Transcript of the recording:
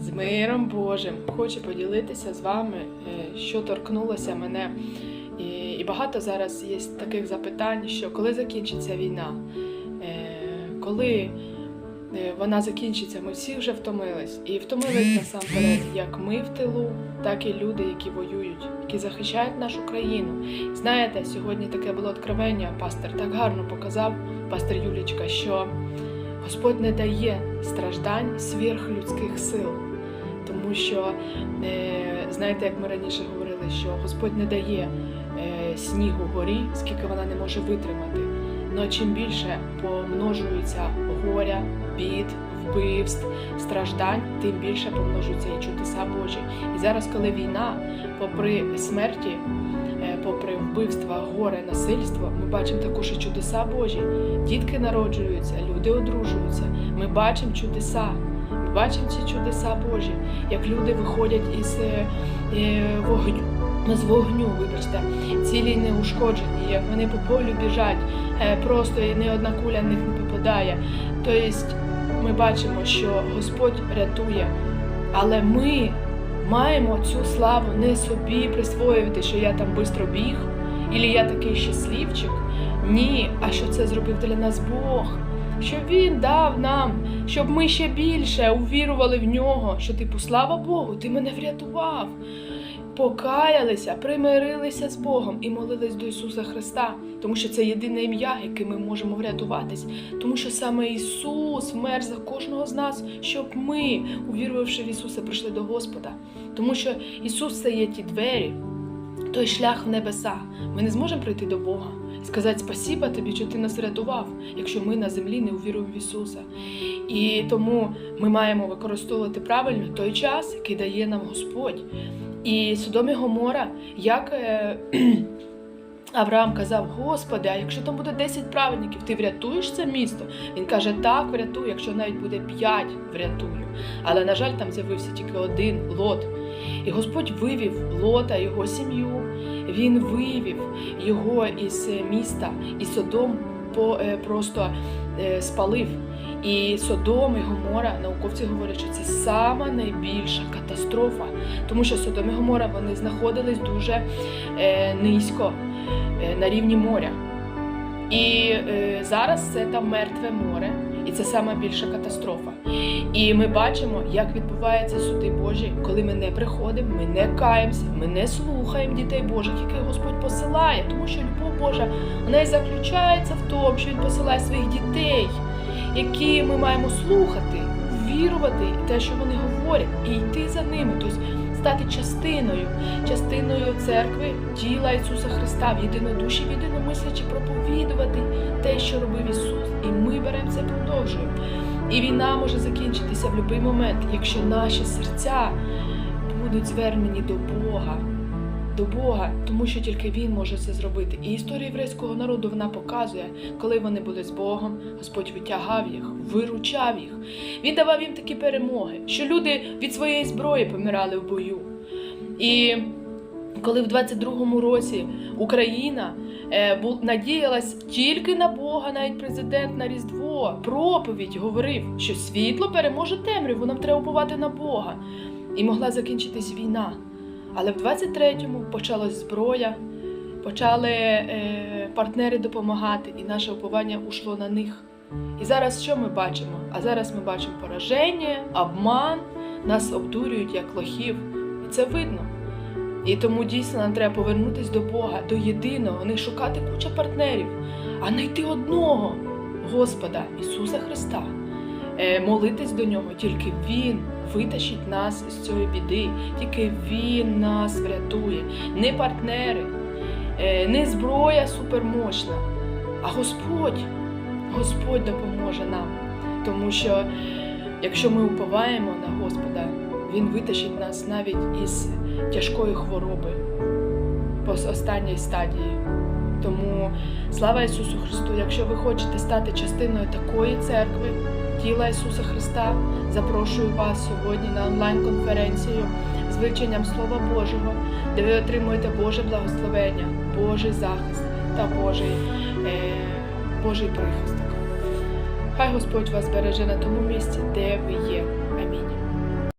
З миром Божим хочу поділитися з вами, е, що торкнулося мене. І, багато зараз є таких запитань, що коли закінчиться війна, Е, коли е, вона закінчиться, ми всі вже втомились. І втомились насамперед, як ми в тилу, так і люди, які воюють, які захищають нашу країну. Знаєте, сьогодні таке було откровення, пастор так гарно показав, пастор Юлічка, що Господь не дає страждань сверхлюдських сил. Тому що, е, знаєте, як ми раніше говорили, що Господь не дає е, снігу горі, скільки вона не може витримати. Но чим більше помножується горя, бід, вбивств, страждань, тим більше помножуються і чудеса Божі. І зараз, коли війна, попри смерті, попри вбивства, горе, насильство, ми бачимо також і чудеса Божі. Дітки народжуються, люди одружуються. Ми бачимо чудеса. Ми бачимо ці чудеса Божі, як люди виходять із е, е, вогню. З вогню, вибачте, цілі не ушкоджені, як вони по полю біжать, е, просто і ні одна куля них не попадає. Тобто ми бачимо, що Господь рятує, але ми маємо цю славу не собі присвоювати, що я там швидко біг, або я такий щасливчик. Ні, а що це зробив для нас Бог? Що Він дав нам, щоб ми ще більше увірували в нього, що типу, слава Богу, ти мене врятував покаялися, примирилися з Богом і молились до Ісуса Христа, тому що це єдине ім'я, яким ми можемо врятуватись. Тому що саме Ісус вмер за кожного з нас, щоб ми, увірувавши в Ісуса, прийшли до Господа. Тому що Ісус це є ті двері, той шлях в небеса. Ми не зможемо прийти до Бога і сказати спасіба тобі, що ти нас врятував, якщо ми на землі не увіруємо в Ісуса. І тому ми маємо використовувати правильно той час, який дає нам Господь. І Содом і Гомора, як е, Авраам казав: Господи, а якщо там буде 10 праведників, ти врятуєш це місто? Він каже, так, врятую, якщо навіть буде 5, врятую. Але, на жаль, там з'явився тільки один лот. І Господь вивів лота, його сім'ю, він вивів його із міста, і Содом е, просто е, спалив. І Содом і Гомора, науковці говорять, що це сама найбільша катастрофа, тому що Содом і Гомора вони знаходились дуже е, низько на рівні моря. І е, зараз це там мертве море, і це сама більша катастрофа. І ми бачимо, як відбуваються суди Божі, коли ми не приходимо, ми не каємося, ми не слухаємо дітей Божих, яких Господь посилає, тому що любов Божа вона і заключається в тому, що Він посилає своїх дітей які ми маємо слухати, вірувати те, що вони говорять, і йти за ними, тобто стати частиною, частиною церкви, тіла Ісуса Христа, в єдинодуші, в єдиномислячі проповідувати те, що робив Ісус. І ми беремо це, продовжуємо. І війна може закінчитися в будь-який момент, якщо наші серця будуть звернені до Бога. До Бога, тому що тільки Він може це зробити. І історія єврейського народу вона показує, коли вони були з Богом, Господь витягав їх, виручав їх. Він давав їм такі перемоги, що люди від своєї зброї помирали в бою. І коли в 22-му році Україна е, надіялась тільки на Бога, навіть президент на Різдво, проповідь говорив, що світло переможе темряву, нам треба уповати на Бога. І могла закінчитись війна. Але в 23-му почалась зброя, почали е, партнери допомагати, і наше уповання ушло на них. І зараз що ми бачимо? А зараз ми бачимо пораження, обман, нас обдурюють як лохів. І це видно. І тому дійсно нам треба повернутися до Бога, до єдиного, не шукати куча партнерів, а знайти одного Господа Ісуса Христа. Е, молитись до нього, тільки Він витащить нас з цієї біди, тільки Він нас врятує. Не партнери, е, не зброя супермощна, а Господь. Господь допоможе нам. Тому що якщо ми уповаємо на Господа, Він витащить нас навіть із тяжкої хвороби по останній стадії. Тому слава Ісусу Христу! Якщо ви хочете стати частиною такої церкви, тіла Ісуса Христа, запрошую вас сьогодні на онлайн-конференцію з вивченням Слова Божого, де ви отримуєте Боже благословення, Божий захист та Божий, е, Божий прихисток. Хай Господь вас береже на тому місці, де ви є. Амінь.